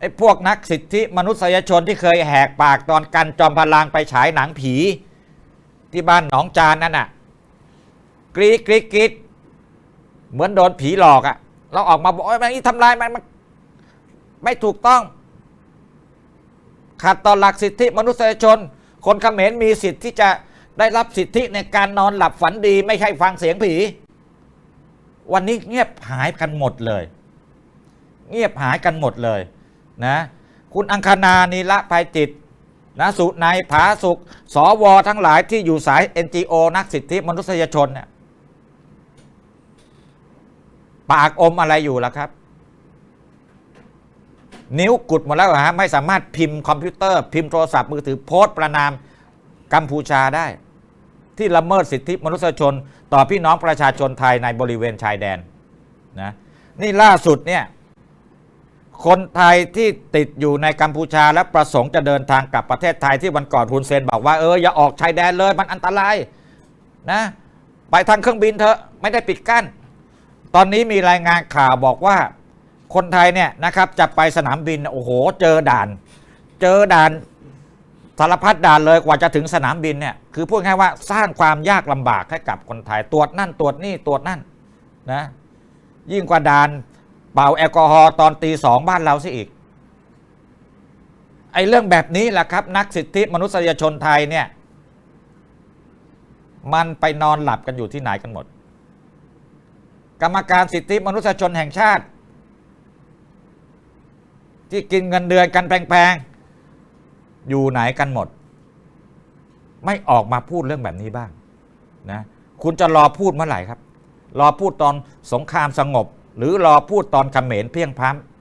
ไอ้พวกนักสิทธิมนุษยชนที่เคยแหกปากตอนกันจอมพลังไปฉายหนังผี ที่บ้านหนองจานนั่นน่ะกรีดกรีดกรีดเหมือนโดนผีหลอกอะ่ะ เราออกมาบอกว่ามันนี่ทำลายมันมัน ไม่ถูกต้อง ขัดต่อหลักสิทธิมนุษยชน คนเขมรมีสิทธิ์ที่จะได้รับสิทธิในการนอนหลับฝันดี ไม่ใช่ฟังเสียงผี วันนี้เงียบหายกันหมดเลย เงียบหายกันหมดเลย นะคุณอังคณานีละภัยจิตนะสุนายผาสุขสวทั้งหลายที่อยู่สาย NGO นักสิทธิมนุษยชนเนี่ยปากอมอะไรอยู่ล่ะครับ นิ้วกุดหมดแล้วฮะไม่สามารถพิมพ์คอมพิวเตอร์ พิมพ์โทรศัพท์มือถือโพสต์ประนามกัมพูชาได้ ที่ละเมิดสิทธิมนุษยชน ต่อพี่น้องประชาชนไทยในบริเวณชายแดนนะนี่ล่าสุดเนี่ย คนไทยที่ติดอยู่ในกัมพูชาและประสงค์จะเดินทางกลับประเทศไทยที่วันก่อนฮุนเซนบอกว่าเอออย่าออกชายแดนเลยมันอันตรายนะไปทางเครื่องบินเถอะไม่ได้ปิดกั้น ตอนนี้มีรายงานข่าวบอกว่าคนไทยเนี่ยนะครับจะไปสนามบินโอ้โหเจอด่าน เจอด่านสารพัดด่านเลยกว่าจะถึงสนามบินเนี่ยคือพูดง่ายว่าสร้างความยากลำบากให้กับคนไทยตรวจนั่นตรวจนี่ตรวจนั่นนะยิ่งกว่าด่าน เป่าแอลกอฮอล์ตอนตีสองบ้านเราสิอีก ไอ้เรื่องแบบนี้แหละครับ นักสิทธิมนุษยชนไทยเนี่ย มันไปนอนหลับกันอยู่ที่ไหนกันหมด กรรมการสิทธิมนุษยชนแห่งชาติ ที่กินเงินเดือนกันแพงๆ อยู่ไหนกันหมด ไม่ออกมาพูดเรื่องแบบนี้บ้างนะคุณจะรอพูดเมื่อไหร่ครับ รอพูดตอนสงครามสงบ หรือรอพูดตอนเขมรเพียงพร้ำ